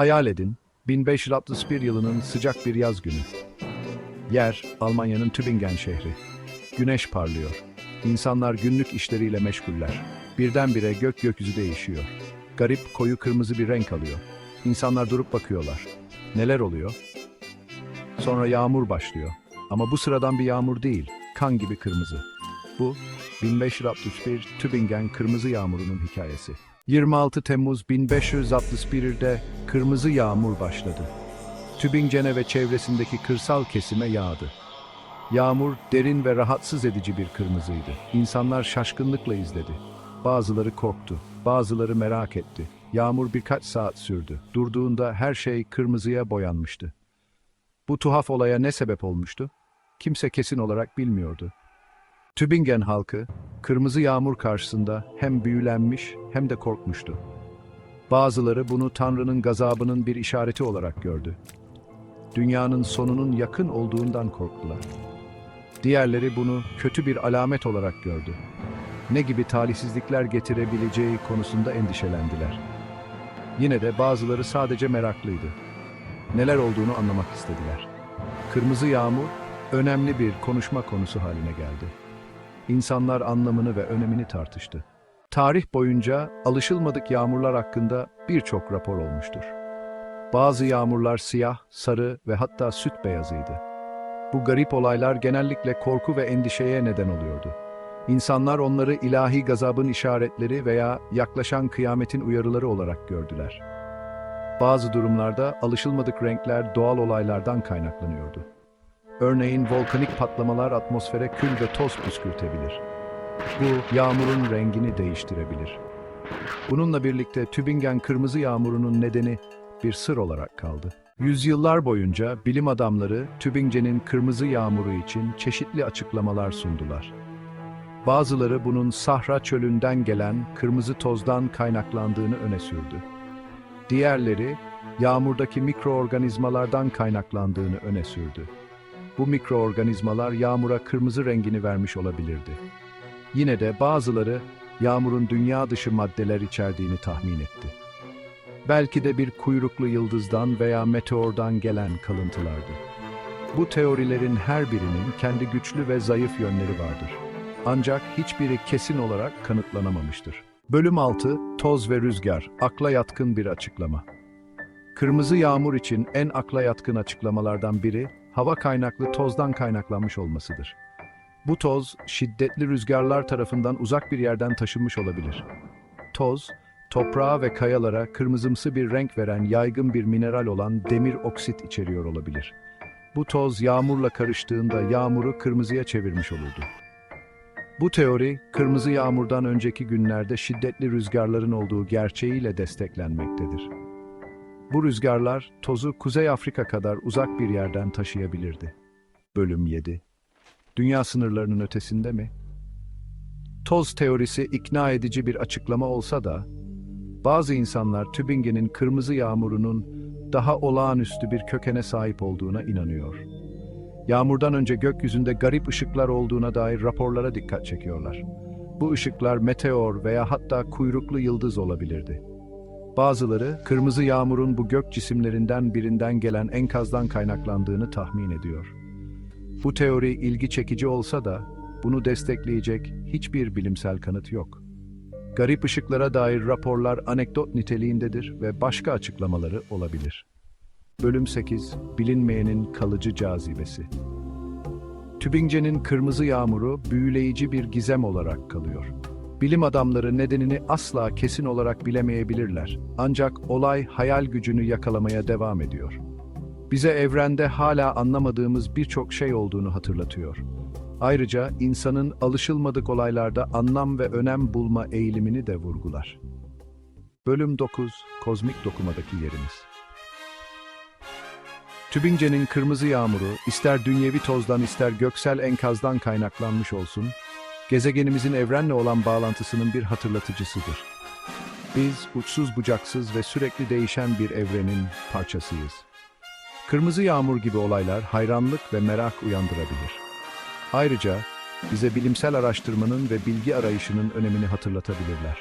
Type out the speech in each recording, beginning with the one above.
Hayal edin, 1561 yılının sıcak bir yaz günü. Yer, Almanya'nın Tübingen şehri. Güneş parlıyor. İnsanlar günlük işleriyle meşguller. Birdenbire gök gökyüzü değişiyor. Garip koyu kırmızı bir renk alıyor. İnsanlar durup bakıyorlar. Neler oluyor? Sonra yağmur başlıyor. Ama bu sıradan bir yağmur değil, kan gibi kırmızı. Bu, 1561 Tübingen Kırmızı Yağmuru'nun hikayesi. 26 Temmuz 1561'de kırmızı yağmur başladı. Tübingen'e ve çevresindeki kırsal kesime yağdı. Yağmur derin ve rahatsız edici bir kırmızıydı. İnsanlar şaşkınlıkla izledi. Bazıları korktu, bazıları merak etti. Yağmur birkaç saat sürdü. Durduğunda her şey kırmızıya boyanmıştı. Bu tuhaf olaya ne sebep olmuştu? Kimse kesin olarak bilmiyordu. Tübingen halkı, kırmızı yağmur karşısında hem büyülenmiş hem de korkmuştu. Bazıları bunu Tanrı'nın gazabının bir işareti olarak gördü. Dünyanın sonunun yakın olduğundan korktular. Diğerleri bunu kötü bir alamet olarak gördü. Ne gibi talihsizlikler getirebileceği konusunda endişelendiler. Yine de bazıları sadece meraklıydı. Neler olduğunu anlamak istediler. Kırmızı yağmur önemli bir konuşma konusu haline geldi. İnsanlar anlamını ve önemini tartıştı. Tarih boyunca alışılmadık yağmurlar hakkında birçok rapor olmuştur. Bazı yağmurlar siyah, sarı ve hatta süt beyazıydı. Bu garip olaylar genellikle korku ve endişeye neden oluyordu. İnsanlar onları ilahi gazabın işaretleri veya yaklaşan kıyametin uyarıları olarak gördüler. Bazı durumlarda alışılmadık renkler doğal olaylardan kaynaklanıyordu. Örneğin volkanik patlamalar atmosfere kül ve toz püskürtebilir. Bu yağmurun rengini değiştirebilir. Bununla birlikte Tübingen kırmızı yağmurunun nedeni bir sır olarak kaldı. Yüzyıllar boyunca bilim adamları Tübingen'in kırmızı yağmuru için çeşitli açıklamalar sundular. Bazıları bunun Sahra çölünden gelen kırmızı tozdan kaynaklandığını öne sürdü. Diğerleri yağmurdaki mikroorganizmalardan kaynaklandığını öne sürdü. Bu mikroorganizmalar yağmura kırmızı rengini vermiş olabilirdi. Yine de bazıları yağmurun dünya dışı maddeler içerdiğini tahmin etti. Belki de bir kuyruklu yıldızdan veya meteordan gelen kalıntılardı. Bu teorilerin her birinin kendi güçlü ve zayıf yönleri vardır. Ancak hiçbiri kesin olarak kanıtlanamamıştır. Bölüm 6 Toz ve Rüzgar Akla yatkın bir açıklama. Kırmızı yağmur için en akla yatkın açıklamalardan biri hava kaynaklı tozdan kaynaklanmış olmasıdır. Bu toz şiddetli rüzgarlar tarafından uzak bir yerden taşınmış olabilir. Toz, toprağa ve kayalara kırmızımsı bir renk veren yaygın bir mineral olan demir oksit içeriyor olabilir. Bu toz yağmurla karıştığında yağmuru kırmızıya çevirmiş olurdu. Bu teori, kırmızı yağmurdan önceki günlerde şiddetli rüzgarların olduğu gerçeğiyle desteklenmektedir. Bu rüzgarlar tozu Kuzey Afrika kadar uzak bir yerden taşıyabilirdi. Bölüm 7 Dünya sınırlarının ötesinde mi? Toz teorisi ikna edici bir açıklama olsa da, bazı insanlar Tübingen'in kırmızı yağmurunun daha olağanüstü bir kökene sahip olduğuna inanıyor. Yağmurdan önce gökyüzünde garip ışıklar olduğuna dair raporlara dikkat çekiyorlar. Bu ışıklar meteor veya hatta kuyruklu yıldız olabilirdi. Bazıları, kırmızı yağmurun bu gök cisimlerinden birinden gelen enkazdan kaynaklandığını tahmin ediyor. Bu teori ilgi çekici olsa da, bunu destekleyecek hiçbir bilimsel kanıt yok. Garip ışıklara dair raporlar anekdot niteliğindedir ve başka açıklamaları olabilir. Bölüm 8 Bilinmeyenin kalıcı cazibesi Tübingen'in kırmızı yağmuru büyüleyici bir gizem olarak kalıyor. Bilim adamları nedenini asla kesin olarak bilemeyebilirler. Ancak olay hayal gücünü yakalamaya devam ediyor. Bize evrende hala anlamadığımız birçok şey olduğunu hatırlatıyor. Ayrıca insanın alışılmadık olaylarda anlam ve önem bulma eğilimini de vurgular. Bölüm 9 Kozmik Dokumadaki Yerimiz Tübingen'in kırmızı yağmuru, ister dünyevi tozdan ister göksel enkazdan kaynaklanmış olsun, gezegenimizin evrenle olan bağlantısının bir hatırlatıcısıdır. Biz uçsuz bucaksız ve sürekli değişen bir evrenin parçasıyız. Kırmızı yağmur gibi olaylar hayranlık ve merak uyandırabilir. Ayrıca bize bilimsel araştırmanın ve bilgi arayışının önemini hatırlatabilirler.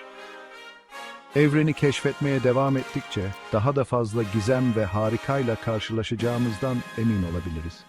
Evreni keşfetmeye devam ettikçe daha da fazla gizem ve harikayla karşılaşacağımızdan emin olabiliriz.